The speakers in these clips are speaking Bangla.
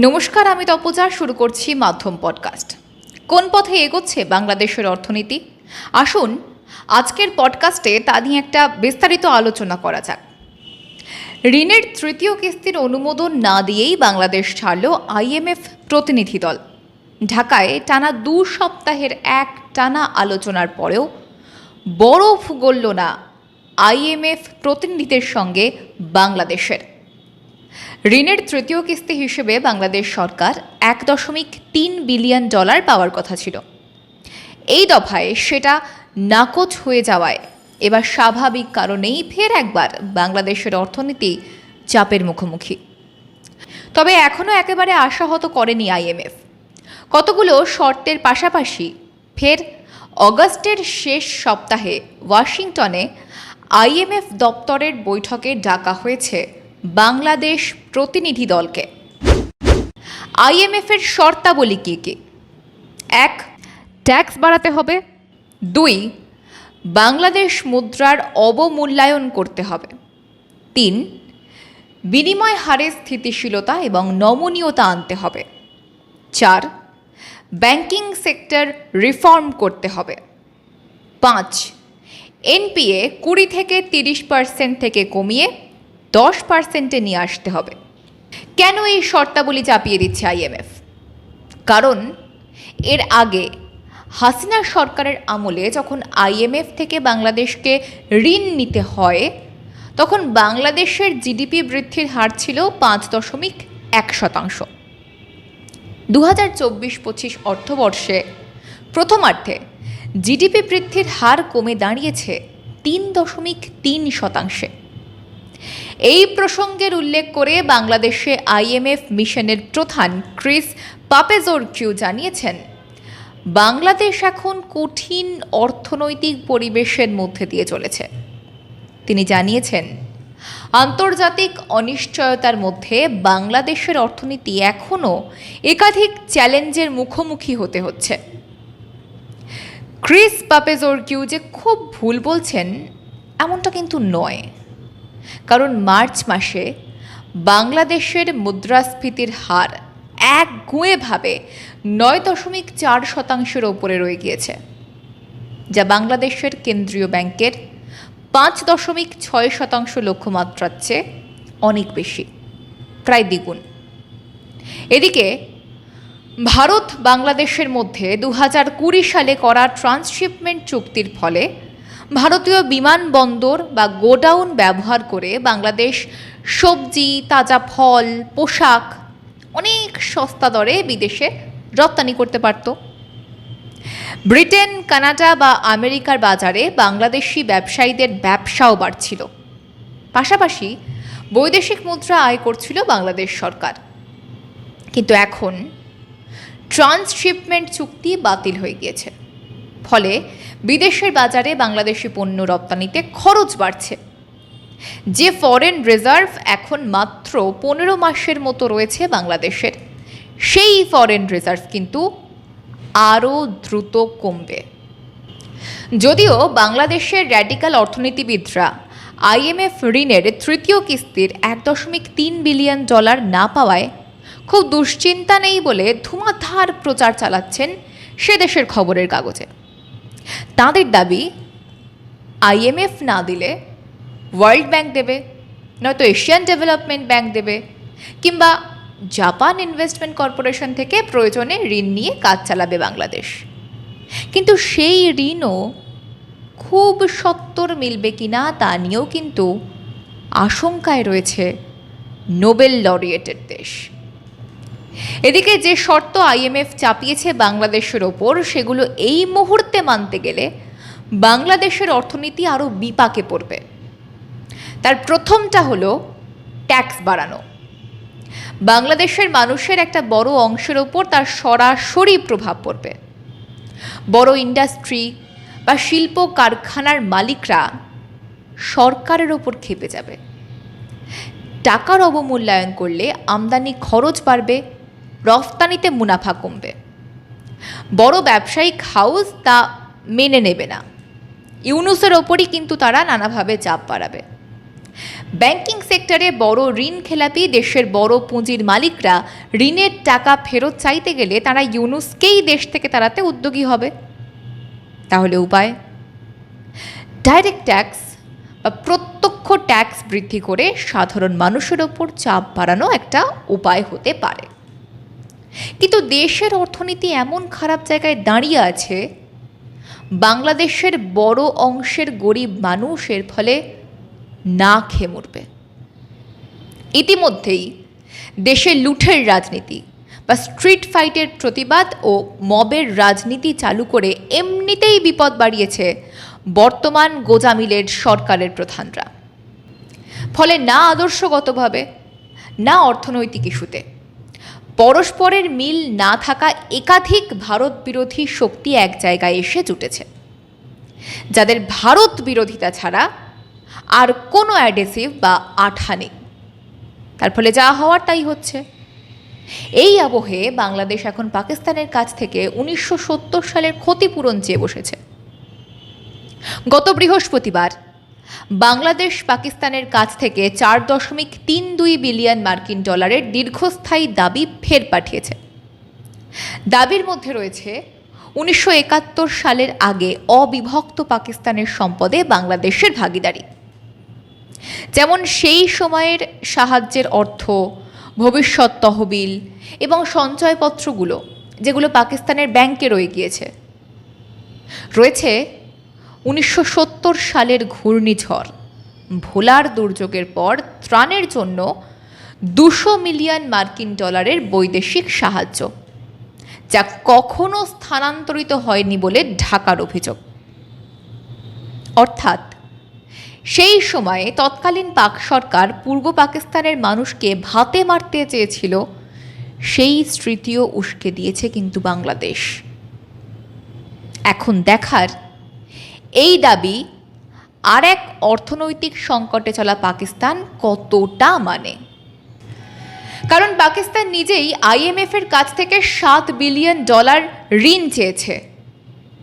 নমস্কার, আমি তপজা শুরু করছি মাধ্যম পডকাস্ট। কোন পথে এগোচ্ছে বাংলাদেশের অর্থনীতি? আসুন, আজকের পডকাস্টে তা নিয়ে একটা বিস্তারিত আলোচনা করা যাক। ঋণের তৃতীয় কিস্তির অনুমোদন না দিয়েই বাংলাদেশ ছাড়ল আইএমএফ প্রতিনিধি দল। ঢাকায় টানা দু সপ্তাহের এক টানা আলোচনার পরেও বরফ গলল না আইএমএফ প্রতিনিধিদের সঙ্গে বাংলাদেশের। ঋণের তৃতীয় কিস্তি হিসেবে বাংলাদেশ সরকার এক দশমিক তিন বিলিয়ন ডলার পাওয়ার কথা ছিল। এই দফায় সেটা নাকচ হয়ে যাওয়ায় এবার স্বাভাবিক কারণেই ফের একবার বাংলাদেশের অর্থনীতি চাপের মুখোমুখি। তবে এখনও একেবারে আশাহত করেনি আইএমএফ কতগুলো শর্তের পাশাপাশি ফের অগস্টের শেষ সপ্তাহে ওয়াশিংটনে আইএমএফ দপ্তরের বৈঠকে ডাকা হয়েছে বাংলাদেশ প্রতিনিধি দলকে। আইএমএফের শর্তাবলী কী কী? এক, ট্যাক্স বাড়াতে হবে। দুই, বাংলাদেশ মুদ্রার অবমূল্যায়ন করতে হবে। তিন, বিনিময় হারে স্থিতিশীলতা এবং নমনীয়তা আনতে হবে। চার, ব্যাংকিং সেক্টর রিফর্ম করতে হবে। পাঁচ, এনপিএ কুড়ি থেকে তিরিশ পার্সেন্ট থেকে কমিয়ে দশ পার্সেন্টে নিয়ে আসতে হবে। কেন এই শর্তাবলী চাপিয়ে দিচ্ছে আইএমএফ কারণ এর আগে হাসিনা সরকারের আমলে যখন আইএমএফ থেকে বাংলাদেশকে ঋণ নিতে হয়, তখন বাংলাদেশের জিডিপি বৃদ্ধির হার ছিল পাঁচ দশমিক এক শতাংশ। দু হাজার চব্বিশ পঁচিশ অর্থবর্ষে প্রথমার্ধে জিডিপি বৃদ্ধির হার কমে দাঁড়িয়েছে তিন দশমিক তিন শতাংশে। এই প্রসঙ্গের উল্লেখ করে বাংলাদেশে আইএমএফ মিশনের প্রধান ক্রিস পাপেজোর কিউ জানিয়েছেন, বাংলাদেশ এখন কঠিন অর্থনৈতিক পরিবেশের মধ্যে দিয়ে চলেছে। তিনি জানিয়েছেন, আন্তর্জাতিক অনিশ্চয়তার মধ্যে বাংলাদেশের অর্থনীতি এখনও একাধিক চ্যালেঞ্জের মুখোমুখি হতে হচ্ছে। ক্রিস পাপেজোর কিউ যে খুব ভুল বলছেন, এমনটা কিন্তু নয়। কারণ মার্চ মাসে বাংলাদেশের মুদ্রাস্ফীতির হার এক গুঁয়েভাবে নয় দশমিক চার শতাংশের ওপরে রয়ে গিয়েছে, যা বাংলাদেশের কেন্দ্রীয় ব্যাংকের পাঁচ দশমিক ছয় শতাংশ লক্ষ্যমাত্রার চেয়ে অনেক বেশি, প্রায় দ্বিগুণ। এদিকে ভারত বাংলাদেশের মধ্যে দু কুড়ি সালে করা ট্রান্সশিপমেন্ট চুক্তির ফলে ভারতীয় বিমানবন্দর বা গোডাউন ব্যবহার করে বাংলাদেশ সবজি, তাজা ফল, পোশাক অনেক সস্তা দরে বিদেশে রপ্তানি করতে পারত। ব্রিটেন, কানাডা বা আমেরিকার বাজারে বাংলাদেশি ব্যবসায়ীদের ব্যবসাও বাড়ছিল। পাশাপাশি বৈদেশিক মুদ্রা আয় করছিল বাংলাদেশ সরকার। কিন্তু এখন ট্রান্সশিপমেন্ট চুক্তি বাতিল হয়ে গিয়েছে। ফলে বিদেশের বাজারে বাংলাদেশি পণ্য রপ্তানিতে খরচ বাড়ছে। যে ফরেন রিজার্ভ এখন মাত্র পনেরো মাসের মতো রয়েছে বাংলাদেশের, সেই ফরেন রিজার্ভ কিন্তু আরও দ্রুত কমবে। যদিও বাংলাদেশের র্যাডিক্যাল অর্থনীতিবিদরা আইএমএফ ঋণের তৃতীয় কিস্তির এক দশমিক তিন বিলিয়ন ডলার না পাওয়ায় খুব দুশ্চিন্তা নেই বলে ধুমাধার প্রচার চালাচ্ছেন সে দেশের খবরের কাগজে। তাঁদের দাবি আইএমএফ না দিলে ওয়ার্ল্ড ব্যাংক দেবে, নয়তো এশিয়ান ডেভেলপমেন্ট ব্যাংক দেবে, কিংবা জাপান ইনভেস্টমেন্ট কর্পোরেশন থেকে প্রয়োজনে ঋণ নিয়ে কাজ চালাবে বাংলাদেশ। কিন্তু সেই ঋণও খুব সত্তর মিলবে কিনা তা নিয়েও কিন্তু আশঙ্কায় রয়েছে নোবেল লরিয়েটের দেশ। এদিকে যে শর্ত আইএমএফ চাপিয়েছে বাংলাদেশের ওপর, সেগুলো এই মুহূর্তে মানতে গেলে বাংলাদেশের অর্থনীতি আরও বিপাকে পড়বে। তার প্রথমটা হলো ট্যাক্স বাড়ানো। বাংলাদেশের মানুষের একটা বড় অংশের ওপর তার সরাসরি প্রভাব পড়বে। বড় ইন্ডাস্ট্রি বা শিল্প কারখানার মালিকরা সরকারের ওপর খেপে যাবে। টাকার অবমূল্যায়ন করলে আমদানি খরচ বাড়বে রফতানিতে মুনাফা কমবে। বড় ব্যবসায়িক হাউস তা মেনে নেবে না। ইউনুসের ওপরই কিন্তু তারা নানাভাবে চাপ বাড়াবে। ব্যাংকিং সেক্টরে বড় ঋণ খেলাপি দেশের বড় পুঁজির মালিকরা ঋণের টাকা ফেরত চাইতে গেলে তারা ইউনুসকেই দেশ থেকে তাড়াতে উদ্যোগী হবে। তাহলে উপায়? ডাইরেক্ট ট্যাক্স বা প্রত্যক্ষ ট্যাক্স বৃদ্ধি করে সাধারণ মানুষের ওপর চাপ বাড়ানো একটা উপায় হতে পারে। কিন্তু দেশের অর্থনীতি এমন খারাপ জায়গায় দাঁড়িয়ে আছে, বাংলাদেশের বড় অংশের গরিব মানুষ এর ফলে না খেয়ে মরবে। ইতিমধ্যেই দেশে লুঠের রাজনীতি বা স্ট্রিট ফাইটের প্রতিবাদ ও মবের রাজনীতি চালু করে এমনিতেই বিপদ বাড়িয়েছে বর্তমান গোজামিলের সরকারের প্রধানরা। ফলে না আদর্শগতভাবে, না অর্থনৈতিক ইস্যুতে পরস্পরের মিল না থাকা একাধিক ভারত বিরোধী শক্তি এক জায়গায় এসে জুটেছে। যাদের ভারত বিরোধিতা ছাড়া আর কোনো অ্যাডেসিভ বা আঠা নেই। তার ফলে যা হওয়ার তাই হচ্ছে। এই আবহে বাংলাদেশ এখন পাকিস্তানের কাছ থেকে উনিশশো সত্তর সালের ক্ষতিপূরণ চেয়ে বসেছে। গত বৃহস্পতিবার বাংলাদেশ পাকিস্তানের কাছ থেকে চার দশমিক তিন দুই বিলিয়ন মার্কিন ডলারের দীর্ঘস্থায়ী দাবি ফের পাঠিয়েছে। দাবির মধ্যে রয়েছে, উনিশশো একাত্তর সালের আগে অবিভক্ত পাকিস্তানের সম্পদে বাংলাদেশের ভাগিদারি। যেমন সেই সময়ের সাহায্যের অর্থ, ভবিষ্যৎ তহবিল এবং সঞ্চয়পত্রগুলো, যেগুলো পাকিস্তানের ব্যাংকে রয়ে গিয়েছে। রয়েছে উনিশশো সত্তর সালের ঘূর্ণিঝড়। ভোলার দুর্যোগের পর ত্রাণের জন্য দুশো মিলিয়ন মার্কিন ডলারের বৈদেশিক সাহায্য, যা কখনো স্থানান্তরিত হয়নি বলে ঢাকার অভিযোগ। অর্থাৎ, সেই সময়ে তৎকালীন পাক সরকার পূর্ব পাকিস্তানের মানুষকে ভাতে মারতে চেয়েছিল, সেই স্মৃতিও উস্কে দিয়েছে কিন্তু বাংলাদেশ। এখন দেখার এই দাবি আর এক অর্থনৈতিক সংকটে চলা পাকিস্তান কতটা মানে? কারণ পাকিস্তান নিজেই আইএমএফের কাছ থেকে সাত বিলিয়ন ডলার ঋণ চেয়েছে,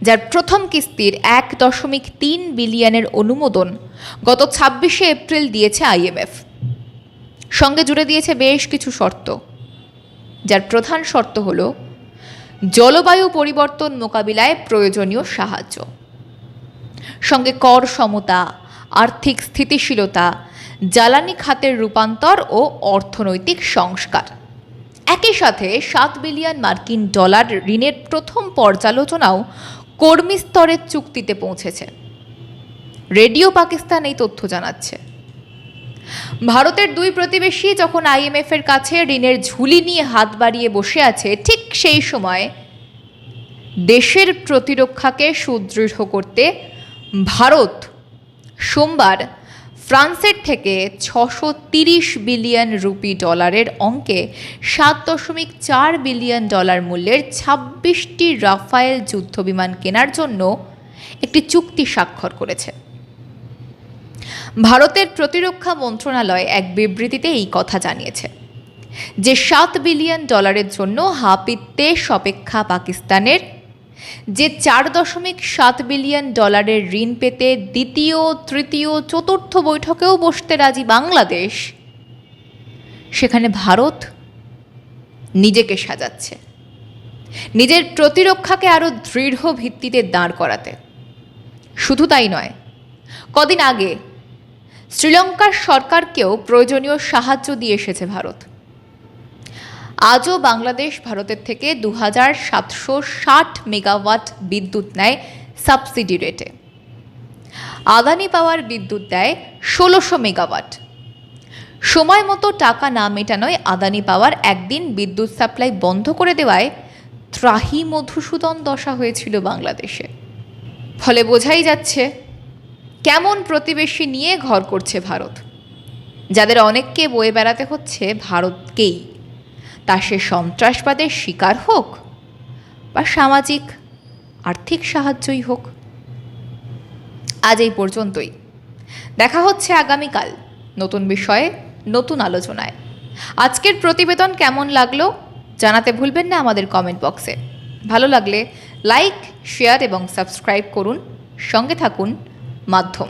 যার প্রথম কিস্তির এক দশমিক তিন বিলিয়নের অনুমোদন গত ছাব্বিশে এপ্রিল দিয়েছে আইএমএফ। সঙ্গে জুড়ে দিয়েছে বেশ কিছু শর্ত, যার প্রধান শর্ত হল, জলবায়ু পরিবর্তন মোকাবিলায় প্রয়োজনীয় সাহায্য। সঙ্গে কর সমতা, আর্থিক স্থিতিশীলতা, জ্বালানি খাতের রূপান্তর ও অর্থনৈতিক সংস্কার। একই সাথে সাত বিলিয়ন মার্কিন ডলার ঋণের প্রথম পর্যালোচনাও কর্মী স্তরের চুক্তিতে পৌঁছেছে। রেডিও পাকিস্তান এই তথ্য জানাচ্ছে। ভারতের দুই প্রতিবেশী যখন আইএমএফের কাছে ঋণের ঝুলি নিয়ে হাত বাড়িয়ে বসে আছে, ঠিক সেই সময় দেশের প্রতিরক্ষাকে সুদৃঢ় করতে ভারত সোমবার ফ্রান্সের থেকে ছশো তিরিশ বিলিয়ন রুপি ডলারের অঙ্কে সাত দশমিক চার বিলিয়ন ডলার মূল্যের ছাব্বিশটি রাফায়েল যুদ্ধবিমান কেনার জন্য একটি চুক্তি স্বাক্ষর করেছে। ভারতের প্রতিরক্ষা মন্ত্রণালয় এক বিবৃতিতে এই কথা জানিয়েছে যে সাত বিলিয়ন ডলারের জন্য হাপিতে অপেক্ষা পাকিস্তানের যে চার দশমিক সাত বিলিয়ন ডলারের ঋণ পেতে দ্বিতীয়, তৃতীয়, চতুর্থ বৈঠকেও বসতে রাজি বাংলাদেশ। সেখানে ভারত নিজেকে সাজাচ্ছে। নিজের প্রতিরক্ষাকে আরও দৃঢ় ভিত্তিতে দাঁড় করাতে। শুধু তাই নয়, কদিন আগে শ্রীলঙ্কার সরকারকেও প্রয়োজনীয় সাহায্য দিয়ে এসেছে ভারত। আজও বাংলাদেশ ভারতের থেকে দু হাজার সাতশো ষাট মেগাওয়াট বিদ্যুৎ নেয় সাবসিডি রেটে। আদানি পাওয়ার বিদ্যুৎ দেয় ষোলোশো মেগাওয়াট। সময় মতো টাকা না মেটানোয় আদানি পাওয়ার একদিন বিদ্যুৎ সাপ্লাই বন্ধ করে দেওয়ায় ত্রাহি মধুসূদন দশা হয়েছিল বাংলাদেশে। ফলে বোঝাই যাচ্ছে, কেমন প্রতিবেশী নিয়ে ঘর করছে ভারত। যাদের অনেককে বয়ে বেড়াতে হচ্ছে ভারতকেই। তা সে সন্ত্রাসবাদের শিকার হোক বা সামাজিক আর্থিক সাহায্যই হোক। আজ এই পর্যন্তই। দেখা হচ্ছে আগামীকাল নতুন বিষয়ে, নতুন আলোচনায়। আজকের প্রতিবেদন কেমন লাগল জানাতে ভুলবেন না আমাদের কমেন্ট বক্সে ভালো লাগলে লাইক শেয়ার এবং সাবস্ক্রাইব করুন। সঙ্গে থাকুন মাধ্যম।